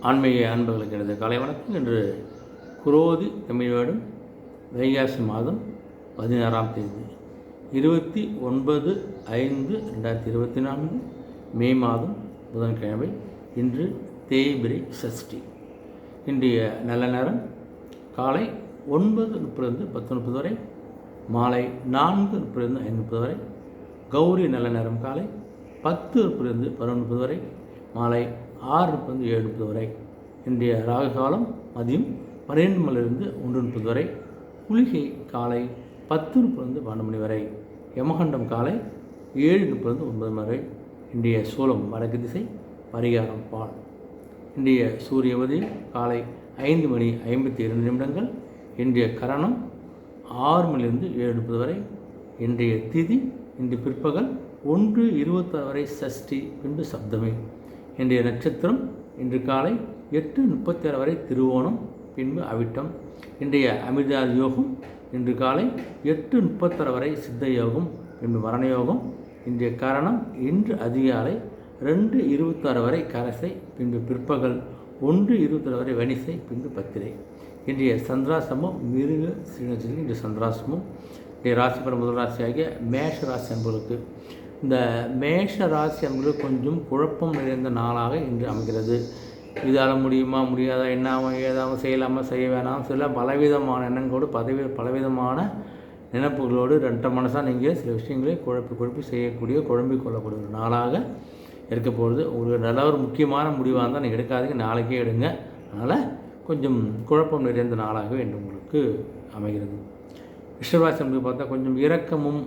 ஆன்மீக அன்பர்களுக்கு எனது காலை வணக்கம். இன்று குரோதி தமிழ் வைகாசி மாதம் பதினாறாம் தேதி இருபத்தி ஒன்பது ஐந்து ரெண்டாயிரத்தி இருபத்தி நான்கு மே மாதம் புதன்கிழமை. இன்று தேய்பிரை சஷ்டி. இன்றைய நல்ல நேரம் காலை ஒன்பது முப்பதுலேருந்து பத்து முப்பது வரை மாலை நான்கு முப்பதுலேருந்து ஐந்து முப்பது வரை. கௌரி நல்ல நேரம் காலை பத்து முப்பதுலேருந்து பதினொன்று முப்பது வரை மாலை ஆறு முப்பது ஏழு முப்பது வரை. இன்றைய ராகுகாலம் மதியம் பன்னிரெண்டு மணிலிருந்து ஒன்று முப்பது வரை. குளிகை காலை பத்து முப்பதுலேருந்து பன்னெண்டு மணி வரை. யமகண்டம் காலை ஏழு முப்பதுலேருந்து ஒன்பது மணி வரை. இன்றைய சூலம் வடக்கு திசை பரிகாரம் பால். இன்றைய சூரிய உதயம் காலை ஐந்து மணி ஐம்பத்தி இரண்டு நிமிடங்கள். இன்றைய கரணம் ஆறு மணிலிருந்து ஏழு முப்பது வரை. இன்றைய திதி இன்று பிற்பகல் ஒன்று இருபத்தாறு வரை சஷ்டி பின்பு சப்தமி. இன்றைய நட்சத்திரம் இன்று காலை எட்டு முப்பத்தேழு வரை திருவோணம் பின்பு அவிட்டம். இன்றைய அமிர்தா யோகம் இன்று காலை எட்டு முப்பத்தாறு வரை சித்த யோகம் பின்பு மரண யோகம். இன்றைய காரணம் இன்று அதிகாலை ரெண்டு இருபத்தாறு வரை கரசை பின்பு பிற்பகல் ஒன்று இருபத்தாறு வரை வனிசை பின்பு பத்திரை. இன்றைய சந்திராசமம் மிருக ஸ்ரீநட்சத்திரம் இன்றைய சந்திராசமம் இன்றைய ராசி முதல் ராசியாகிய மேஷ ராசி அன்பர்களுக்கு இந்த மேஷ ராசி அவங்களுக்கு கொஞ்சம் குழப்பம் நிறைந்த நாளாக இன்று அமைகிறது. இதால் முடியுமா முடியாதா என்னாமல் ஏதாவது செய்யலாமா செய்ய வேணாம் சில பலவிதமான எண்ணங்களோடு பதவி பலவிதமான நினைப்புகளோடு ரெண்டரை மனசாக நீங்கள் சில விஷயங்களை குழப்பி குழப்பி செய்யக்கூடிய குழம்பி கொள்ளக்கூடிய ஒரு நாளாக இருக்க போகிறது உங்களுக்கு நல்ல ஒரு முக்கியமான முடிவாக இருந்தால் நீங்கள் எடுக்காதீங்க. நாளைக்கே எடுங்க. அதனால் கொஞ்சம் குழப்பம் நிறைந்த நாளாகவே இன்று உங்களுக்கு அமைகிறது. ரிஷபராசி பார்த்தா கொஞ்சம் இரக்கமும்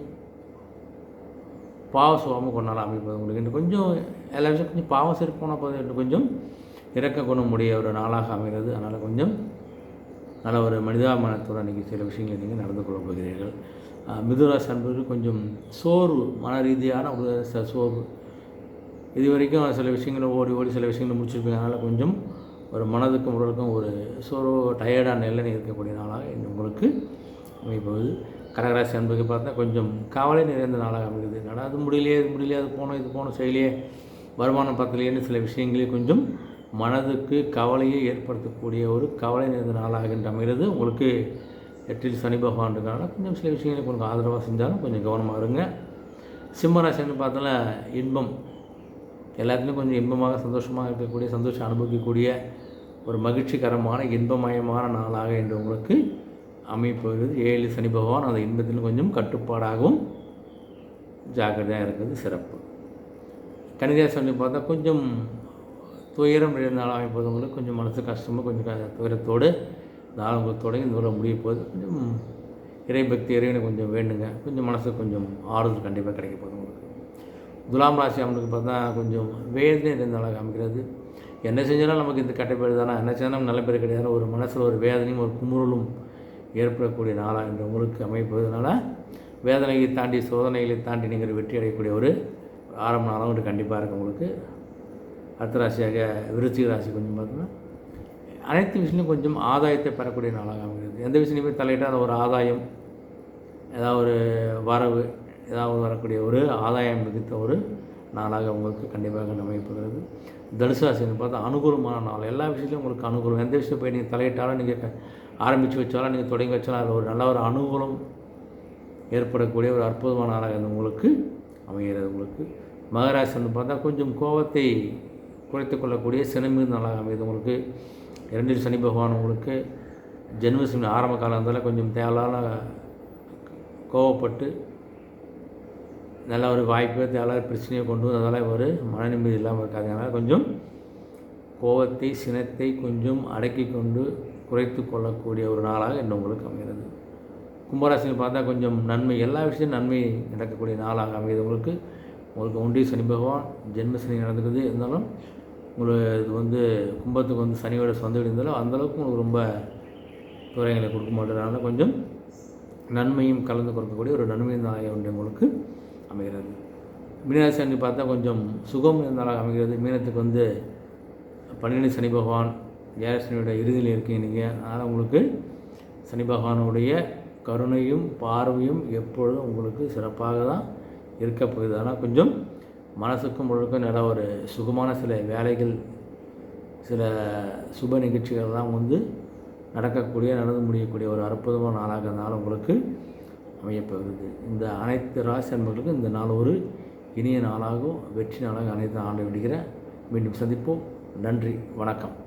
பாவ சுவாமம் கொண்டாலும் அமைப்பது உங்களுக்கு இன்னும் கொஞ்சம் எல்லா விஷயம் கொஞ்சம் பாவம் சரி போனால் போதும் இன்னும் கொஞ்சம் இறக்க குணமுடைய ஒரு நாளாக அமைகிறது. அதனால் கொஞ்சம் நல்ல ஒரு மனிதாபிமானத்தோடு நீங்கள் சில விஷயங்களை நீங்கள் நடந்து கொள்ள போகிறீர்கள். மிதுராசி என்பது கொஞ்சம் சோர்வு மன ரீதியான ஒரு சோர்வு. இது வரைக்கும் சில விஷயங்களை ஓடி ஓடி சில விஷயங்களை முடிச்சிருப்பீங்க. அதனால் கொஞ்சம் ஒரு மனதுக்கும் உடலுக்கும் ஒரு சோர்வு டயர்டான நிலையில் இருக்கக்கூடிய நாளாக இன்று உங்களுக்கு அமைப்பது கடகராசி அன்புக்கு பார்த்தா கொஞ்சம் கவலை நிறைந்த நாளாக அமைகிறது என்னடா அது முடியலையே இது முடியலையே அது போனோம் இது போனோம் செய்யலையே. வருமானம் பத்தலையேன்னு சில விஷயங்களே கொஞ்சம் மனதுக்கு கவலையை ஏற்படுத்தக்கூடிய ஒரு கவலை நிறைந்த நாளாக அமைகிறது. உங்களுக்கு எட்டில் சனி பகவான் கொஞ்சம் சில விஷயங்களை கொஞ்சம் ஆதரவாக செஞ்சாலும் கொஞ்சம் கவனமாக இருங்க. சிம்மராசின்னு பார்த்தோன்னா இன்பம். எல்லாத்துலேயும் கொஞ்சம் இன்பமாக சந்தோஷமாக இருக்கக்கூடிய சந்தோஷம் அனுபவிக்கக்கூடிய ஒரு மகிழ்ச்சிகரமான இன்பமயமான நாளாக இன்று உங்களுக்கு அமைப்பது ஏழு சனி பகவான் அந்த இன்பத்திலும் கொஞ்சம் கட்டுப்பாடாகவும் ஜாக்கிரதையாக இருக்கிறது சிறப்பு. கணிதாசனி பார்த்தா கொஞ்சம் துயரம் நிறைந்த நாளாக கொஞ்சம் மனசு கஷ்டமாக கொஞ்சம் துயரத்தோடு நாள் தொடங்கி இந்த உலகம் முடிய போகுது. கொஞ்சம் இறைபக்தி இறைவனை கொஞ்சம் வேண்டுங்க. கொஞ்சம் மனசுக்கு கொஞ்சம் ஆறுதல் கண்டிப்பாக கிடைக்க போகுது உங்களுக்கு. துலாம் ராசி அவனுக்கு பார்த்தா கொஞ்சம் வேதனை இருந்தாலும் காமிக்கிறது அமைக்கிறது என்ன செஞ்சாலும் நமக்கு இந்த கட்டைப்பேடு தானே. என்ன செஞ்சாலும் நல்ல பேர் கிடையாது. ஒரு மனசில் ஒரு வேதனையும் ஒரு குமுறலும் ஏற்படக்கூடிய நாளாக என்று உங்களுக்கு அமைப்பதனால வேதனையை தாண்டி சோதனைகளை தாண்டி நீங்கள் வெற்றி அடையக்கூடிய ஒரு ஆரம்ப நாளாக உங்களுக்கு கண்டிப்பாக இருக்கும் உங்களுக்கு. அடுத்த ராசியாக விருச்சிக ராசி கொஞ்சம் பார்த்தோன்னா அனைத்து விஷயங்களும் கொஞ்சம் ஆதாயத்தை பெறக்கூடிய நாளாக அமைகிறது. எந்த விஷயத்தையுமே தலையிட்டால் அது ஒரு ஆதாயம் ஏதாவது ஒரு வரவு ஏதாவது வரக்கூடிய ஒரு ஆதாயம் மிகுத்த ஒரு நாளாக உங்களுக்கு கண்டிப்பாக அமைப்புகிறது தனுசு ராசின்னு பார்த்தா அனுகூலமான நாள். எல்லா விஷயத்துலையும் உங்களுக்கு அனுகூலம். எந்த விஷயம் போய் நீங்கள் தலையிட்டாலும் நீங்கள் ஆரம்பித்து வச்சாலும் நீங்கள் தொடங்கி வச்சாலும் அதில் ஒரு நல்ல ஒரு அனுகூலம் ஏற்படக்கூடிய ஒரு அற்புதமான நாளாக இது உங்களுக்கு அமைகிறது. உங்களுக்கு மகராசின்னு பார்த்தா கொஞ்சம் கோபத்தை குறைத்து கொள்ளக்கூடிய சினமிகு நாளாக அமையுது. உங்களுக்கு இரண்டில் சனி பகவான் உங்களுக்கு ஜென்மசனி ஆரம்ப காலம் இருந்தாலும் கொஞ்சம் தேவையான கோவப்பட்டு நல்ல ஒரு வாய்ப்பு நல்ல பிரச்சனையை கொண்டு வந்து அதனால் ஒரு மன நிம்மதி இல்லாமல் இருக்காது. அதனால் கொஞ்சம் கோபத்தை சினத்தை கொஞ்சம் அடக்கி கொண்டு குறைத்து கொள்ளக்கூடிய ஒரு நாளாக இன்னும் உங்களுக்கு அமைகிறது. கும்பராசியில் பார்த்தா கொஞ்சம் நன்மை எல்லா விஷயத்தையும் நன்மை நடக்கக்கூடிய நாளாக அமைகிறது உங்களுக்கு. உங்களுக்கு ஒன்றிய சனி பகவான் ஜென்ம சனி நடந்துக்குது இருந்தாலும் உங்களுக்கு இது வந்து கும்பத்துக்கு வந்து சனியோட சொந்த வீடு இருந்தாலும் அந்தளவுக்கு உங்களுக்கு ரொம்ப துறைகளை கொடுக்க மாட்டேறதுனால கொஞ்சம் நன்மையும் கலந்து கொடுக்கக்கூடிய ஒரு நன்மை நாளாக ஒன்று உங்களுக்கு. அமைகிறது. மீனராசி அன்று பார்த்தா கொஞ்சம் சுகம் இருந்தாலாக அமைகிறது. மீனத்துக்கு வந்து பன்னெண்டு சனி பகவான் ஏழசனியோட இறுதியில் இருக்கீங்க நீங்கள் அதனால் உங்களுக்கு சனி பகவானுடைய கருணையும் பார்வையும் எப்பொழுதும் உங்களுக்கு சிறப்பாக தான் இருக்க போகுது. ஆனால் கொஞ்சம் மனசுக்கும் முழுக்கும் நல்ல ஒரு சுகமான சில வேலைகள் சில சுப நிகழ்ச்சிகள்லாம் வந்து நடக்கக்கூடிய நடந்து முடியக்கூடிய ஒரு அற்புதமான நாளாக இருந்தாலும் உங்களுக்கு அமையப்போகிறது இந்த அனைத்து ராசி அன்பர்களுக்கும் இந்த நாள் ஒரு இனிய நாளாகவும் வெற்றி நாளாக அனைத்து ஆண்டு விடுகிற. மீண்டும் சந்திப்போம். நன்றி. வணக்கம்.